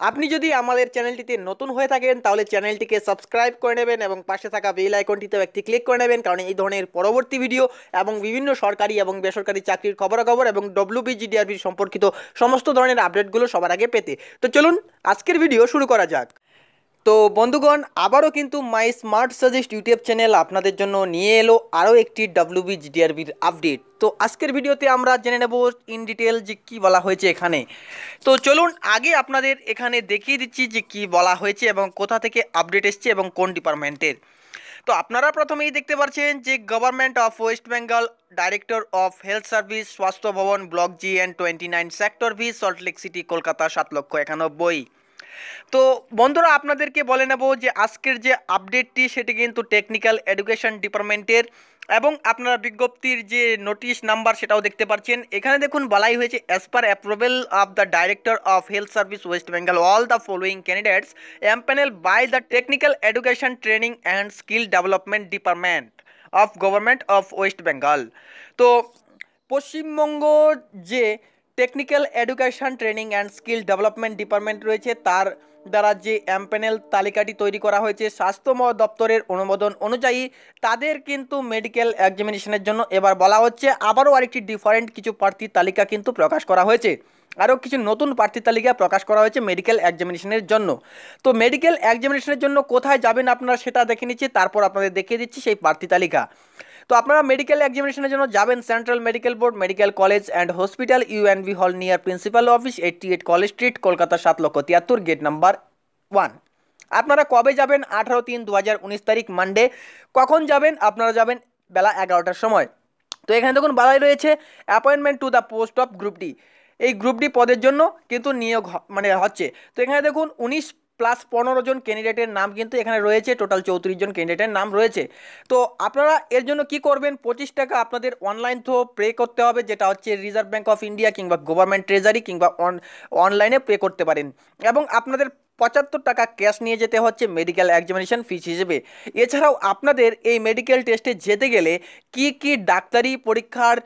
আপনি যদি আমাদের চ্যানেলটিতে নতুন হয়ে থাকেন, তাহলে চ্যানেলটিকে সাবস্ক্রাইব করে নেবেন এবং পাশে থাকা বেল আইকনটিতেও একটি ক্লিক করে নেবেন, কারণ এই ধরনের পরবর্তী ভিডিও এবং বিভিন্ন সরকারি এবং বেসরকারি চাকরির খবরাখবর এবং ডব্লিউবিজিডিআরবি সম্পর্কিত সমস্ত ধরনের আপডেটগুলো সবার আগে পেতে। তো চলুন, আজকের ভিডিও শুরু করা যাক। তো বন্ধুগণ, আবারও কিন্তু my smart suggest YouTube channel আপনাদের জন্য নিয়ে এলো আরও একটি ডাব্লিউবি জিডিআরবির আপডেট। তো আজকের ভিডিওতে আমরা জেনে নেব ইন ডিটেল যে কী বলা হয়েছে এখানে। তো চলুন, আগে আপনাদের এখানে দেখিয়ে দিচ্ছি যে কি বলা হয়েছে এবং কোথা থেকে আপডেট এসছে এবং কোন ডিপার্টমেন্টের। তো আপনারা প্রথমেই দেখতে পাচ্ছেন যে government of West Bengal director of health service স্বাস্থ্য ভবন block G N twenty nine sector V Salt Lake city Kolkata সাত লক্ষ একানব্বই। তো বন্ধুরা, আপনাদেরকে বলে নেব যে আজকের যে আপডেটটি সেটি কিন্তু টেকনিক্যাল এডুকেশন ডিপার্টমেন্টের এবং আপনারা বিজ্ঞপ্তির যে নোটিশ নাম্বার সেটাও দেখতে পাচ্ছেন। এখানে দেখুন, বলাই হয়েছে as per approval of the director of health service West Bengal all the following candidates empanel by the technical education training and skill development department of government of West Bengal তো পশ্চিমবঙ্গ যে technical education, training and skill development department রয়েছে। তার দ্বারা যে অ্যাম্প্যানেল তালিকাটি তৈরি করা হয়েছে, স্বাস্থ্য দপ্তরের অনুমোদন অনুযায়ী তাদের কিন্তু মেডিকেল এক্সামিনেশনের জন্য এবার বলা হচ্ছে, আবারও আরেকটি ডিফারেন্ট কিছু প্রার্থীর তালিকা কিন্তু প্রকাশ করা হয়েছে। আরও কিছু নতুন প্রার্থী তালিকা প্রকাশ করা হয়েছে মেডিকেল এক্সামিনেশনের জন্য। তো মেডিকেল এক্সামিনেশনের জন্য কোথায় যাবেন আপনারা সেটা দেখে নিচ্ছি, তারপর আপনাদের দেখিয়ে দিচ্ছি সেই প্রার্থী তালিকা। তো আপনারা মেডিকেল এক্সামিনেশনের জন্য যাবেন central medical board medical college and hospital UNB hall near principal office eighty eight college street Kolkata সাত লক্ষ তিয়াত্তর গেট নাম্বার ওয়ান আপনারা কবে যাবেন? আঠারো তিন দু হাজার উনিশ তারিখ মানডে কখন যাবেন? আপনারা যাবেন বেলা এগারোটার সময়। তো এখানে দেখুন, বলাই রয়েছে appointment to the post of group D এই গ্রুপ ডি পদের জন্য কিন্তু নিয়োগ মানে হচ্ছে। তো এখানে দেখুন, উনিশ প্লাস পনেরো জন ক্যান্ডিডেটের নাম কিন্তু এখানে রয়েছে, টোটাল চৌত্রিশ জন ক্যান্ডিডেটের নাম রয়েছে। তো আপনারা এর জন্য কি করবেন? পঁচিশ টাকা আপনাদের অনলাইন থ্রো পে করতে হবে, যেটা হচ্ছে রিজার্ভ ব্যাঙ্ক অফ ইন্ডিয়া কিংবা গভর্নমেন্ট ট্রেজারি কিংবা অনলাইনে পে করতে পারেন। এবং আপনাদের পঁচাত্তর টাকা ক্যাশ নিয়ে যেতে হচ্ছে মেডিকেল এক্সামিনেশন ফিস হিসেবে। এছাড়াও আপনাদের এই মেডিকেল টেস্টে যেতে গেলে কি কি ডাক্তারি পরীক্ষার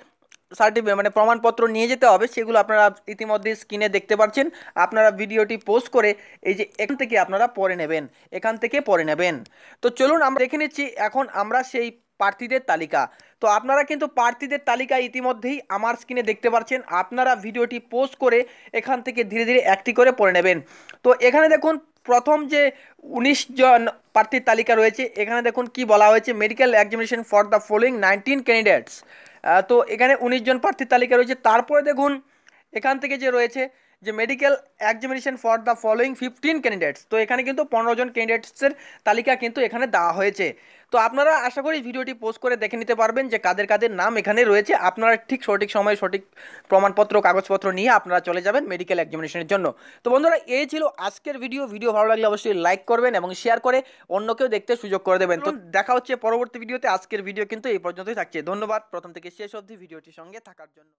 সার্টিফিকেট মানে প্রমাণপত্র নিয়ে যেতে হবে, সেগুলো আপনারা ইতিমধ্যে স্ক্রিনে দেখতে পাচ্ছেন আপনারা ভিডিওটি পোস্ট করে এই যে এখান থেকে আপনারা পরে নেবেন, এখান থেকে পরে নেবেন। তো চলুন আমরা দেখে নিচ্ছি, এখন আমরা সেই প্রার্থীদের তালিকা। তো আপনারা কিন্তু প্রার্থীদের তালিকা ইতিমধ্যেই আমার স্ক্রিনে দেখতে পাচ্ছেন আপনারা ভিডিওটি পোস্ট করে এখান থেকে ধীরে ধীরে একটি করে পড়ে নেবেন। তো এখানে দেখুন, প্রথম যে উনিশ জন প্রার্থীর তালিকা রয়েছে, এখানে দেখুন কি বলা হয়েছে medical examination for the following nineteen candidates তো এখানে উনিশ জন প্রার্থীর তালিকা রয়েছে। তারপরে দেখুন এখান থেকে যে রয়েছে যে medical examination for the following fifteen candidates তো এখানে কিন্তু পনেরো জন ক্যান্ডিডেটসের তালিকা কিন্তু এখানে দেওয়া হয়েছে। তো আপনারা আশা করি ভিডিওটি পোস্ট করে দেখে নিতে পারবেন যে কাদের কাদের নাম এখানে রয়েছে। আপনারা ঠিক সঠিক সময়ে সঠিক প্রমাণপত্র কাগজপত্র নিয়ে আপনারা চলে যাবেন মেডিকেল এক্সামিনেশনের জন্য। তো বন্ধুরা এই ছিল আজকের ভিডিও ভিডিও ভালো লাগলে অবশ্যই লাইক করবেন এবং শেয়ার করে অন্যকেও দেখতে সুযোগ করে দেবেন। তো দেখা হচ্ছে পরবর্তী ভিডিওতে আজকের ভিডিও কিন্তু এই পর্যন্তই থাকছে। ধন্যবাদ। প্রথম থেকে শেষ অবধি ভিডিওটির সঙ্গে থাকার জন্য।